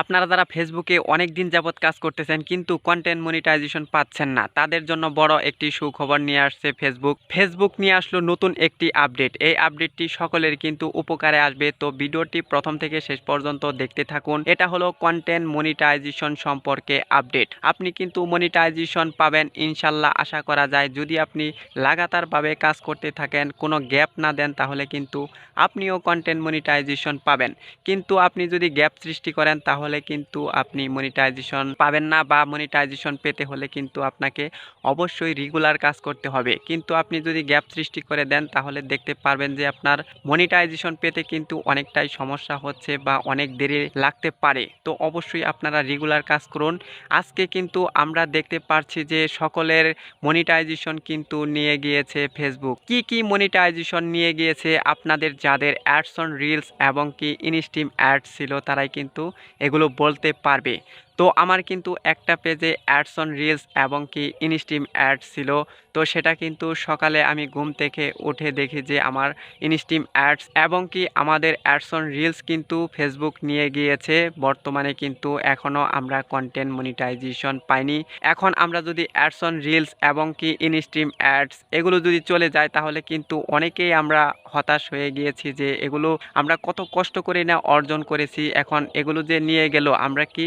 আপনারা যারা ফেসবুকে অনেক দিন যাবৎ কাজ করতেছেন, কিন্তু কন্টেন্ট মনিটাইজেশন পাচ্ছেন না, তাদের জন্য বড় একটি সুখবর নিয়ে আসছে ফেসবুক ফেসবুক নিয়ে আসলো নতুন একটি আপডেট এই আপডেটটি সকলের কিন্তু উপকারে আসবে। তো ভিডিওটি প্রথম থেকে শেষ পর্যন্ত দেখতে থাকুন। এটা হলো কন্টেন্ট মনিটাইজেশন সম্পর্কে আপডেট আপনি কিন্তু মনিটাইজেশন পাবেন, ইনশাল্লাহ আশা করা যায়। যদি আপনি লাগাতারভাবে কাজ করতে থাকেন, কোনো গ্যাপ না দেন, তাহলে কিন্তু আপনিও কন্টেন্ট মনিটাইজেশন পাবেন। কিন্তু আপনি যদি গ্যাপ সৃষ্টি করেন, তাহলে কিন্তু আপনি মনিটাইজেশন পাবেন না বা মনিটাইজেশন পেতে হলে কিন্তু আপনাকে অবশ্যই রেগুলার কাজ করতে হবে। কিন্তু আপনি যদি গ্যাপ সৃষ্টি করে দেন, তাহলে দেখতে পারবেন যে আপনার মনিটাইজেশন পেতে কিন্তু অনেকটাই সমস্যা হচ্ছে বা অনেক দেরি লাগতে পারে। তো অবশ্যই আপনারা রেগুলার কাজ করুন। আজকে কিন্তু আমরা দেখতে পারছি যে সকলের মনিটাইজেশন কিন্তু নিয়ে গিয়েছে ফেসবুক কি কি মনিটাইজেশন নিয়ে গিয়েছে? আপনাদের যাদের অ্যাডস অন রিলস এবং কি ইনস্টিম অ্যাড ছিল, তারাই কিন্তু এগুলো বলতে পারবে। তো আমার কিন্তু একটা পেজে অ্যাডস অন রিলস এবং কি ইনস্টিম অ্যাডস ছিল। তো সেটা কিন্তু সকালে আমি ঘুম থেকে উঠে দেখি যে আমার ইনস্টিম অ্যাডস এবং কি আমাদের অ্যাডস অন রিলস কিন্তু ফেসবুক নিয়ে গিয়েছে। বর্তমানে কিন্তু এখনও আমরা কন্টেন্ট মনিটাইজেশন পাইনি। এখন আমরা যদি অ্যাডস অন রিলস এবং কি ইনস্ট্রিম অ্যাডস এগুলো যদি চলে যায় তাহলে কিন্তু অনেকেই আমরা হতাশ হয়ে গিয়েছি যে এগুলো আমরা কত কষ্ট করে না অর্জন করেছি। এখন এগুলো যে নিয়ে গেল, আমরা কি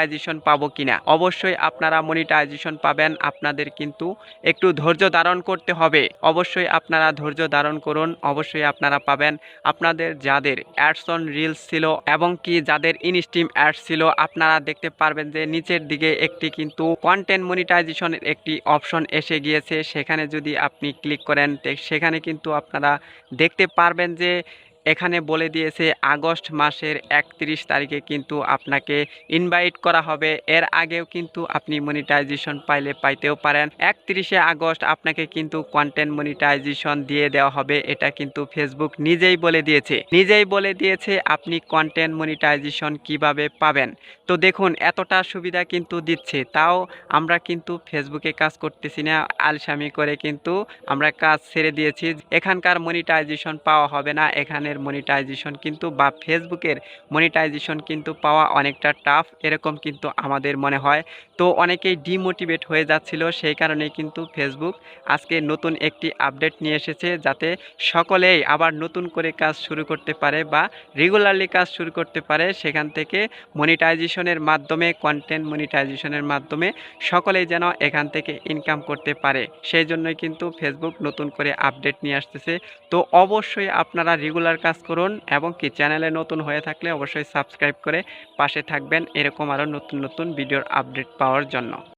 মনিটাইজেশন পাবো কিনা? অবশ্যই আপনারা মনিটাইজেশন পাবেন, আপনাদের কিন্তু একটু ধৈর্য ধারণ করতে হবে। অবশ্যই আপনারা ধৈর্য ধারণ করুন, অবশ্যই আপনারা পাবেন। আপনাদের যাদের অ্যাডস অন রিলস ছিল এবং কি যাদের ইনস্টিম অ্যাডস ছিল, আপনারা দেখতে পারবেন যে নিচের দিকে একটি কিন্তু কন্টেন্ট মনিটাইজেশনের একটি অপশন এসে গিয়েছে। সেখানে যদি আপনি ক্লিক করেন সেখানে কিন্তু আপনারা দেখতে পারবেন যে এখানে বলে দিয়েছে, আগস্ট মাসের একত্রিশ তারিখে কিন্তু আপনাকে ইনভাইট করা হবে। এর আগেও কিন্তু আপনি মনিটাইজেশন পাইলে পাইতেও পারেন। একত্রিশে আগস্ট আপনাকে কিন্তু কন্টেন্ট মনিটাইজেশন দিয়ে দেওয়া হবে। এটা কিন্তু ফেসবুক নিজেই বলে দিয়েছে। নিজেই বলে দিয়েছে আপনি কন্টেন্ট মনিটাইজেশন কীভাবে পাবেন। তো দেখুন, এতটা সুবিধা কিন্তু দিচ্ছে। তাও আমরা কিন্তু ফেসবুকে কাজ করতেছি না, আলসামি করে কিন্তু আমরা কাজ ছেড়ে দিয়েছি। এখানকার মনিটাইজেশন পাওয়া হবে না, এখানের মনিটাইজেশন কিন্তু বা ফেসবুকের মনিটাইজেশন কিন্তু পাওয়া অনেকটা টাফ এরকম কিন্তু আমাদের মনে হয়। তো অনেকেই ডিমোটিভেট হয়ে যাচ্ছিল, সেই কারণে কিন্তু ফেসবুক আজকে নতুন একটি আপডেট নিয়ে এসেছে, যাতে সকলেই আবার নতুন করে কাজ শুরু করতে পারে বা রেগুলারলি কাজ শুরু করতে পারে। সেখান থেকে মনিটাইজেশনের মাধ্যমে কন্টেন্ট মনিটাইজেশনের মাধ্যমে সকলেই যেন এখান থেকে ইনকাম করতে পারে। সেই জন্যই কিন্তু ফেসবুক নতুন করে আপডেট নিয়ে আসতেছে। তো অবশ্যই আপনারা রেগুলার কাজ করুন এবং কি চ্যানেলে নতুন হয়ে থাকলে অবশ্যই সাবস্ক্রাইব করে পাশে থাকবেন। এরকম আরও নতুন নতুন ভিডিওর আপডেট পাওয়ার জন্য।